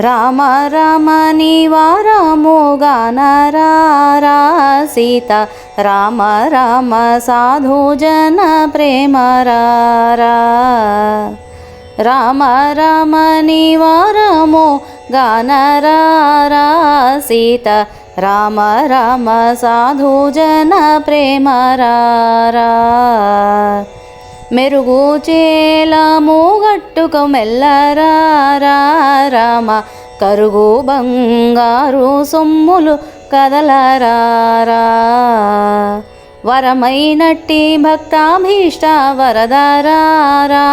రామ రామ నివారము సీత రామ రామ సాధు జన ప్రేమ రామ రామ నివారము గానరారా సీత రామ రామ సాధు జన ప్రేమ రారా. మెరుగు చేలా గట్టుక మెల్లరారా కరుగు బంగారు సొమ్ములు కదలరారా. వరమైనట్టి భక్తాభీష్ట వరదరారా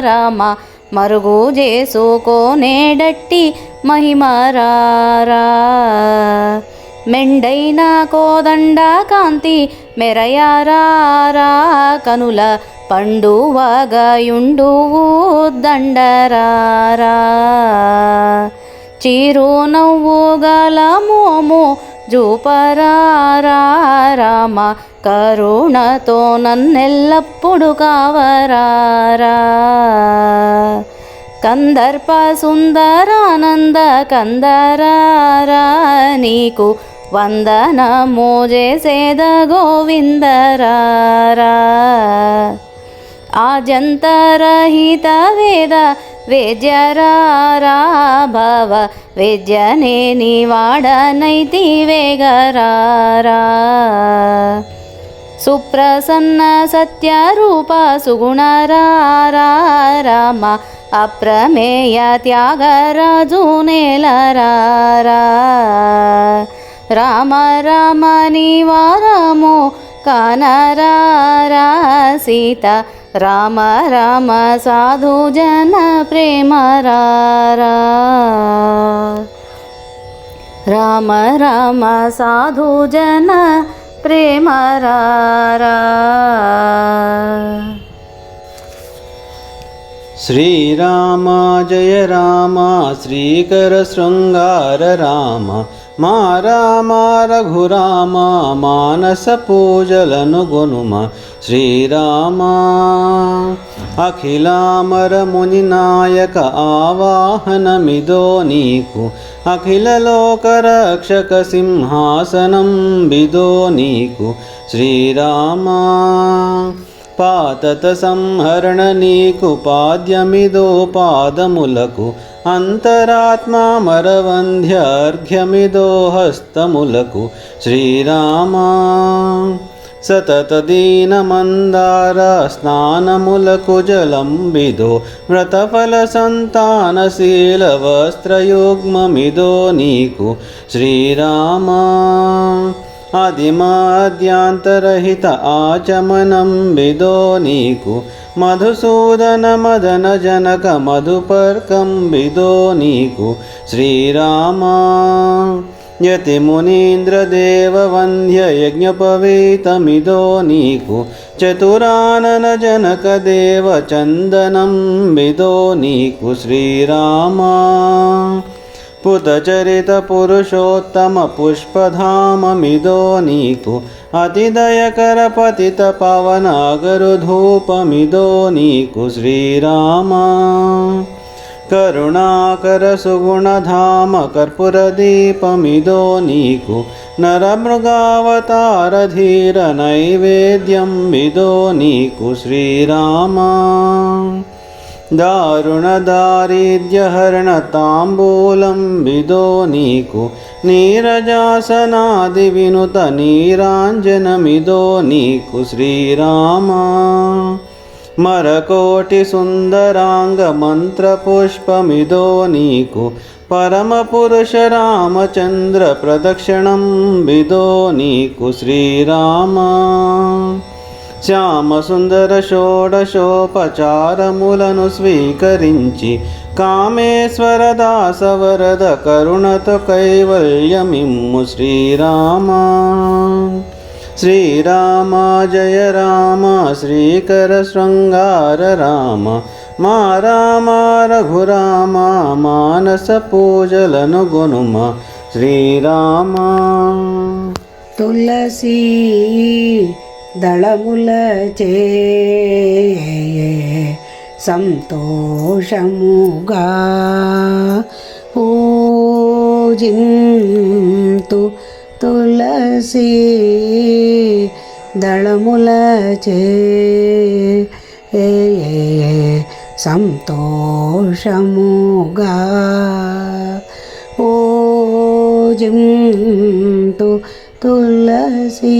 రామ మరుగు చేసుకోనేడట్టి మహిమరారా. మెండైన కోదండ కాంతి మెరయారారా కనుల పండువగయుండు దండరారా. చిరు గల మోము జూపరారా. రామ కరుణతో నన్నెల్లప్పుడు కావరారా. కందర్ప సుందరానంద కందరారా. నీకు వందనము చేసేద గోవిందరారా. ఆజంతరహిత వేద వేద్యరారా భవ వేద్యనేని వాడనైతి వేగరారా. సుప్రసన్న సత్యరూప సుగుణరారా అప్రమేయ త్యాగరాజు నేలరారా. రామ రామ నివారము కనరారా సీత राम राम साधु जन प्रेमर राम राम साधु जन प्रेमरार श्रीराम जय राम श्रीकरशृङ्गार राम। జయ మా రామ రఘురామ మానస పూజలను గొనుమ. శ్రీరామ అఖిలామర ముని నాయక ఆవాహనమిదో నీకు. అఖిల లోక రక్షక సింహాసనం బిదో నీకు. శ్రీరామ పాతత సంహరణ నీకు పాద్యమిదో పాదములకు. అంతరాత్మా మరవంధ్యర్ఘ్యమిదో హస్తములకు శ్రీరామా. సతత దీనమందార స్నానములకు జలంబిదో వ్రతఫల సంతానశీల వస్త్రయుగ్మమిదో నీకు శ్రీరామా. ఆదిమాద్యాంతరహిత ఆచమనం విదో నీకు. మధుసూదన మదన జనక మధుపర్కం విదో నీకు. శ్రీరామా యతి మునీంద్రదేవ వంద్య యజ్ఞపవీతమిదో నీకు. చతురానన पुतचरितपुरुषोत्तमपुष्पधाममिदो नीतु अतिदयकरपतितपवनागरुधूपमिदो नीकु श्रीराम। करुणाकरसुगुणधाम कर्पूरदीपमिदो नीकु नरमृगावतारधीरनैवेद्यं मिदो नीकु श्रीराम। పవన విదో నీకు నీరజాసనాది వినుత నీరాంజనమిదో నీకు శ్రీరామా మరకోటి సుందరాంగ మంత్రపుష్పమిదో నీకు పరమపురుష రామచంద్ర ప్రదక్షిణం విదో నీకు శ్రీరామా శ్యామసుందర షోడశోపచారములను స్వీకరించి కామేశ్వర దాసవరద కరుణత కైవల్యమిమ్ము శ్రీరామ. శ్రీరామ జయ రామ శ్రీకర శృంగార రామ మా రామ రఘురామ మానస పూజలను గొనుమ శ్రీరామ. తులసీ దళముల చే సంతోషముగా పూజింతు తులసి దళముల చే సంతోషముగా పూజింతు తులసీ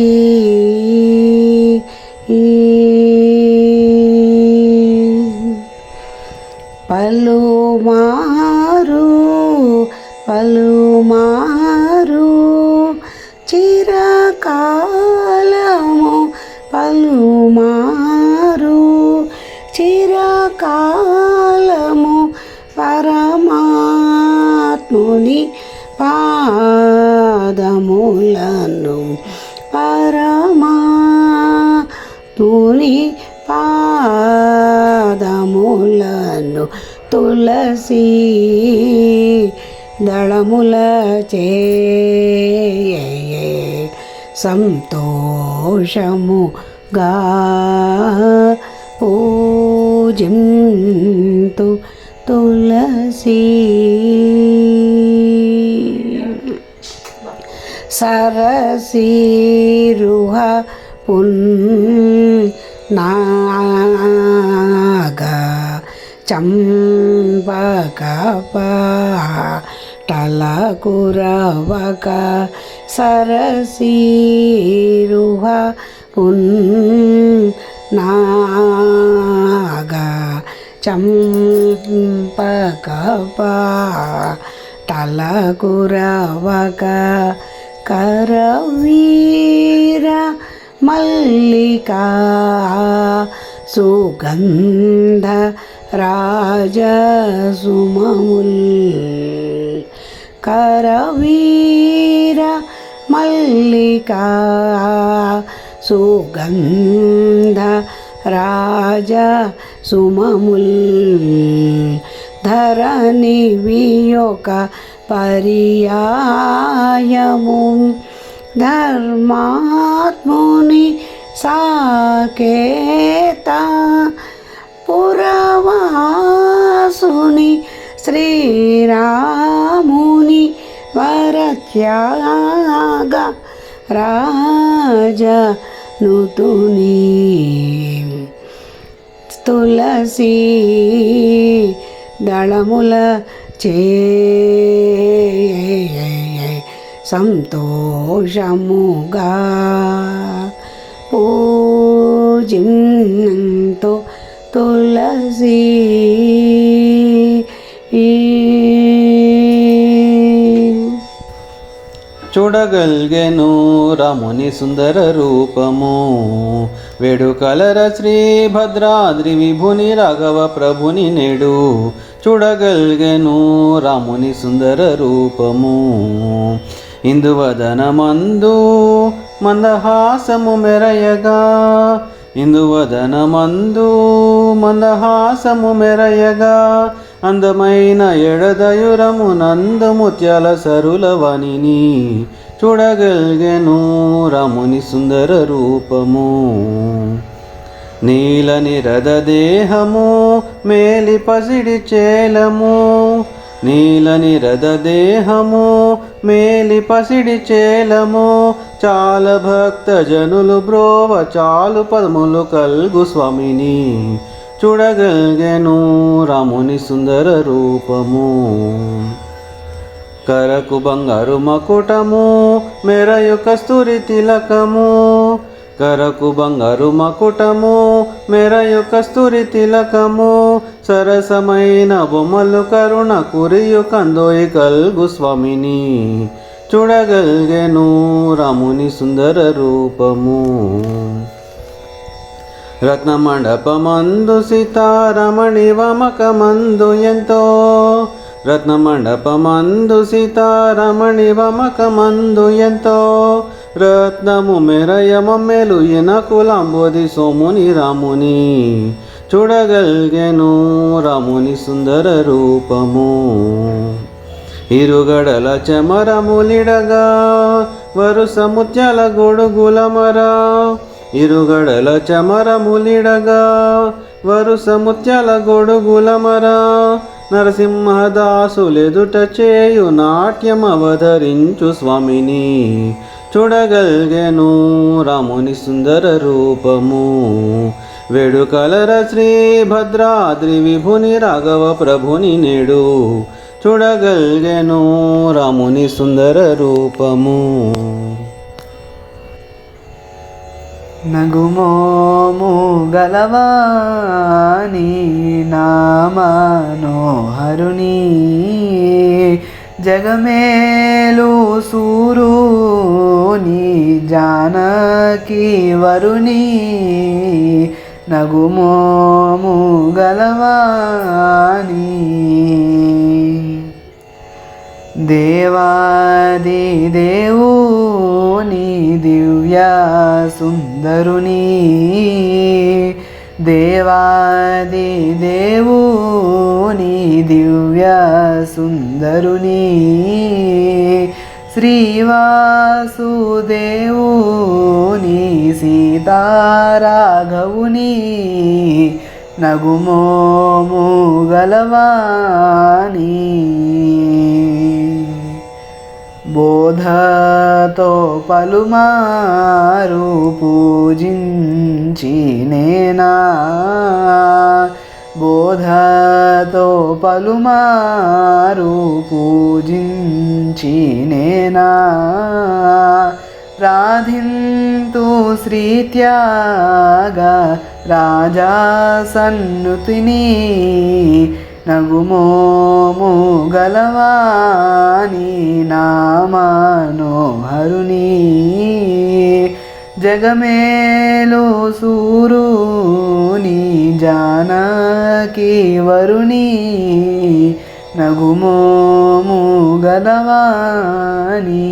దళముల చే సంతోషముగా పూజింతు తులసి సరసీరుహ పున్నాగ చంపకప టలకురవక సరసీరుహ పున్నాగ చంపకప టలకురవక కరవీర మల్లికా సుగంధ రాజసుమముల్ కరవీర మల్లికా సుగంధ రాజ సుమముల్ ధరణి వియోక పర్యాయము ధర్మాత్ముని సాకేత పురవాసుని శ్రీరాముని వరత్యాగ రాజనుతుని తులసి దళముల చే సంతోషముగా పూజింతో తులసీ చూడగలిగెను రాముని సుందర రూపము. వేడుకలర శ్రీ భద్రాద్రి విభుని రాఘవ ప్రభుని నేడు చూడగలిగెను రాముని సుందర రూపము. ఇందువదనమందు మందహాసము మెరయగా. ఇందువదనమందు మందహాసము మెరయగా. అందమైన ఎడదయురము నందు ముత్యాల సరుల వనిని చూడగలిగెను రముని సుందర రూపము. నీలని నిరద దేహము మేలి పసిడి చేలము. నీలని రథదేహము దేహము మేలి పసిడి చేలము. చాల భక్త జనులు బ్రోవ చాలు పదములు కల్గు స్వామిని. చూడగలిగెను రాముని సుందర రూపము. కరకు బంగారు మకుటము మెరయు కస్తూరి తిలకము. కరకు బంగారు మకుటము మెరయు కస్తూరి తిలకము. సరసమైన బొమ్మలు కరుణ కురియు కందోయి కల్గు స్వామిని. చూడగలిగెను రాముని సుందర రూపము. రత్నమండపమందు సీతారమణి వమకమందు ఎంతో. రత్నమండపమందు సీతారమణి వమకమందు ఎంతో. రత్నము మెరయమమ్మెలు కులాంబోది సోముని రాముని. చూడగలిగెను రాముని సుందర రూపము. ఇరుగడల చెమరములిడగా వరుస ముత్యాల గొడుగులమరా ఇరుగడల చమరములిడగా వరుస ముత్యాల గొడుగులమరా నరసింహదాసులెదుట చేయు నాట్యం అవతరించు స్వామిని. చూడగలిగెను రాముని సుందర రూపము. వేడుకలర శ్రీ భద్రాద్రి విభుని రాఘవ ప్రభుని నేడు. చూడగలిగెను రాముని సుందర రూపము. నగుమోము గలవాణి నామనోహరుని జగమేలు సూరుని జానకి వరుణి నగుమోము గలవాణి దేవాది దేవుని దేవు దివ్య సుందరుని దేవాది దేవుని దివ్య సుందరుని శ్రీవాసుదేవుని సీతారాఘవుని నగుమోము గలవాణి. బోధతో పలుమారు పూజించి నేనా బోధతో పలుమారు పూజించి నేనా రాధింతు శ్రీత్యాగ రాజా సన్నుతిని నగుమోము గలవాని నామానోహరుని జగమేలు సూరుని జానకి వరుణి నగుమోము గలవాని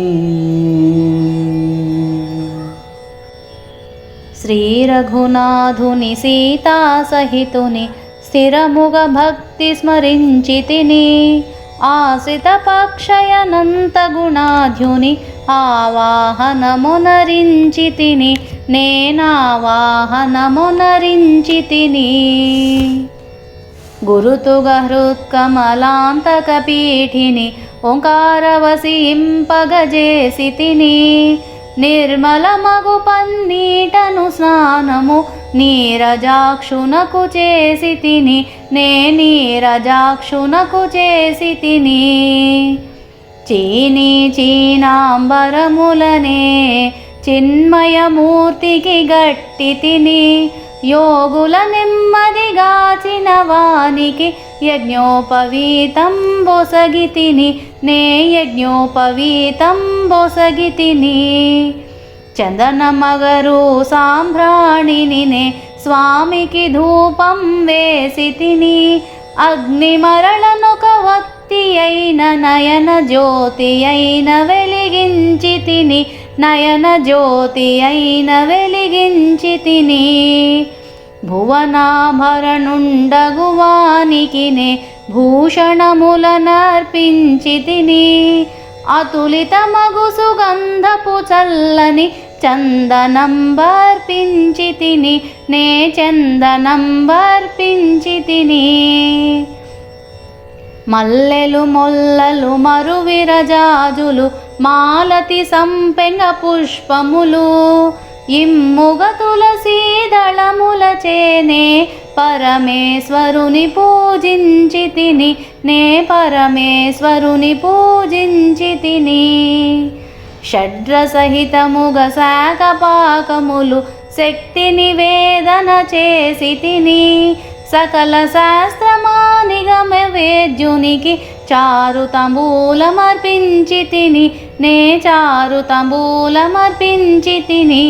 శ్రీ రఘునాథుని సీతా సహితుని స్థిరముగ భక్తి స్మరించితిని తిని ఆశ్రిత పక్షయనంత గుణాధ్యుని ఆవాహనమునరించితిని నేనావాహనమునరించితిని గురుతుగ హృత్కమలాంతకపీఠిని ఓంకారవసింపగజేసి తిని నిర్మల మగు పన్నీటను స్నానము నీరజాక్షునకు చేసి తిని నే నీరజాక్షునకు చేసి తిని. చీని చీనాంబరములనే చిన్మయమూర్తికి గట్టి తిని యోగుల నెమ్మదిగాచిన వానికి యజ్ఞోపవీతం బొసగితిని నే యజ్ఞోపవీతం బొసగితిని చందనమగరు చందన నే స్వామికి ధూపం వేసితిని. అగ్ని మరళనొక వత్తి అయిన నయన జ్యోతి అయిన వెలిగించి తిని నయన జ్యోతి అయిన వెలిగించి తిని భువనాభరణుండగువానికినే భూషణముల నర్పించితిని అతులిత మగు సుగంధపు చల్లని చందనంబర్పించితిని. నే చందనంబర్పించితిని. మల్లెలు మొల్లలు మరు విరజాజులు మాలతి సంపెంగ పుష్పములు ఇమ్ముగ తులసీ దళముల పరమేశ్వరుని పూజించి తిని నే పరమేశ్వరుని పూజించి తిని. షడ్రసహితముగ శాఖపాకములు శక్తి నివేదన చేసి తిని సకల శాస్త్రమానిగమ వేద్యునికి చారు తంబూలమర్పించి తిని నే చారు తంబూలమర్పించి తిని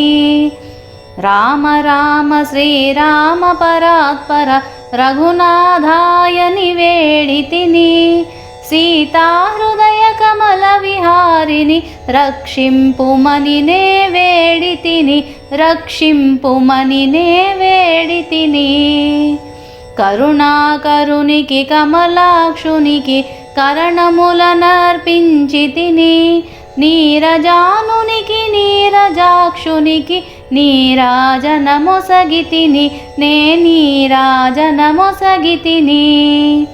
రామ రామ శ్రీరామ పరాత్పర రఘునాథాయ నివేడి తిని సీతాహృదయ కమల విహారిని రక్షింపుమని నే వేడి తిని రక్షింపుమని నే వేడి తిని కరుణాకరునికి కమలాక్షునికి కరణములనర్పించి తిని నీరజానునికి నీరజాక్షునికి నీరాజనమొసగి తిని నే నీరాజనమొసగి తిని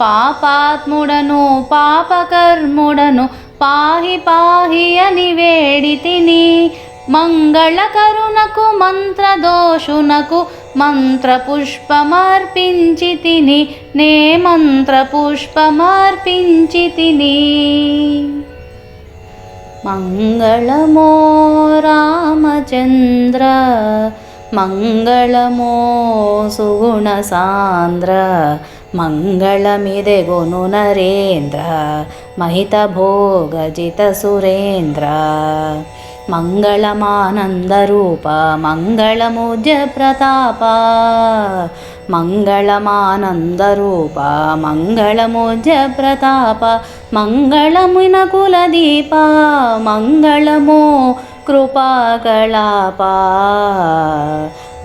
పాపాత్ముడను పాపకర్ముడను పాహి పాహి అని వేడితిని. మంగళకరుణకు మంత్రదోషునకు మంత్రపుష్పమర్పించి తిని నే మంత్రపుష్పమర్పించి తిని మంగళమో రామచంద్ర మంగళమో సుగుణసాంద్ర మంగళమిదెగొను నరేంద్ర మహిత భోగజిత సురేంద్ర మంగళమానందరూప మంగళముజ ప్రతాప మంగళమున కులదీప మంగళమో కృపాకళాప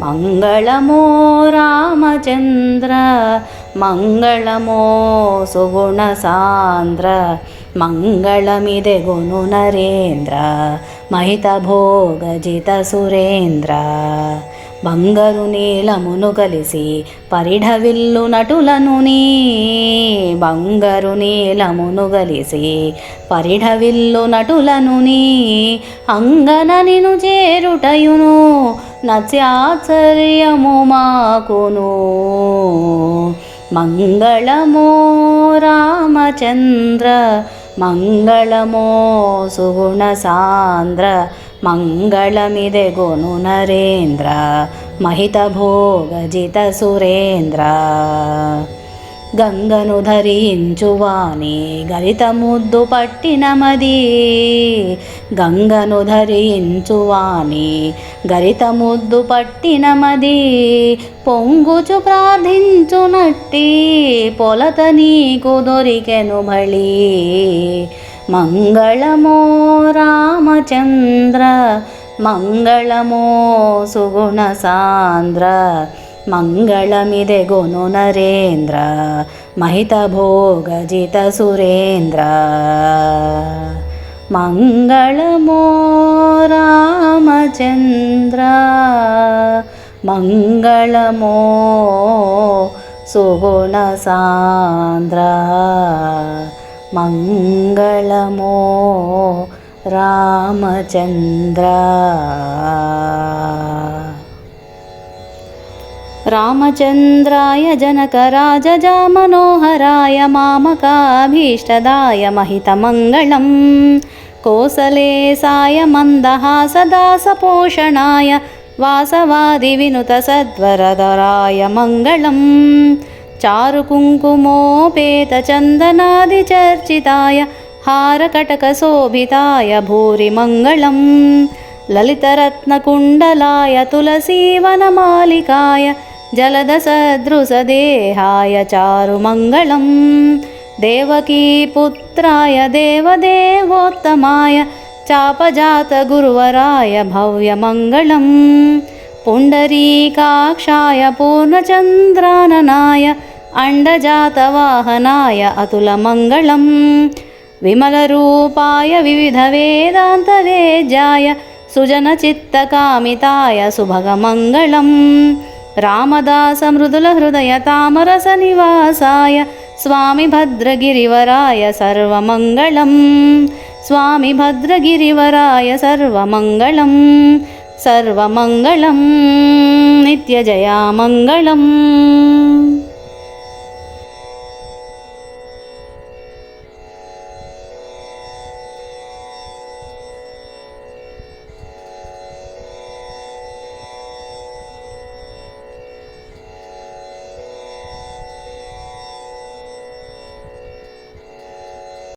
మంగళమో రామచంద్ర మంగళమో సుగుణ సాంద్ర మంగళమిదెగును నరేంద్ర మహిత భోగజిత సురేంద్ర. బంగరు నీలమును కలిసి పరిఢవిల్లు నటులను నీ. బంగారు నీలమును కలిసి పరిఢవిల్లు నటులను నీ. అంగన నిను చేరుటయును నత్యాశ్చర్యము మాకును. మంగళమో రామచంద్ర మంగళమో సుగుణ సాంద్ర మంగళమిదెగొను నరేంద్ర మహిత భోగజిత సురేంద్ర గంగను ధరించువాని గరిత ముద్దు పట్టినమది గంగను ధరించువాని గరిత ముద్దు పట్టినమది పొంగుచు ప్రార్థించునట్టి పొలత నీకు దొరికెను బళీ మంగళమో రామచంద్ర మంగళమో సుగుణసాంద్ర మంగళమిదెగొను నరేంద్ర మహిత భోగజిత సురేంద్ర. మంగళమో రామచంద్ర మంగళమో मङ्गलमो रामचन्द्र। रामचन्द्राय जनकराजजामनोहराय मामकाभीष्टदाय महितमङ्गलं कोसलेसाय मन्दहासदासपोषणाय वासवादिविनुतसद्वरदराय मङ्गलम्। चारुकुङ्कुमोपेतचन्दनादिचर्चिताय हारकटकशोभिताय भूरिमङ्गलम् ललितरत्नकुण्डलाय तुलसीवनमालिकाय जलदसदृशदेहाय चारुमङ्गलं देवकीपुत्राय देवदेवोत्तमाय चापजातगुरुवराय भव्यमङ्गलं पुण्डरीकाक्षाय पूर्णचन्द्राननाय अण्डजातवाहनाय अतुलमङ्गलम् विमलरूपाय विविधवेदान्तवेद्याय सुजनचित्तकामिताय सुभगमङ्गलं रामदासमृदुलहृदयतामरसनिवासाय स्वामि भद्रगिरिवराय सर्वमङ्गलं स्वामि भद्रगिरिवराय सर्वमङ्गलं सर्वमङ्गलं नित्यजयामङ्गलम्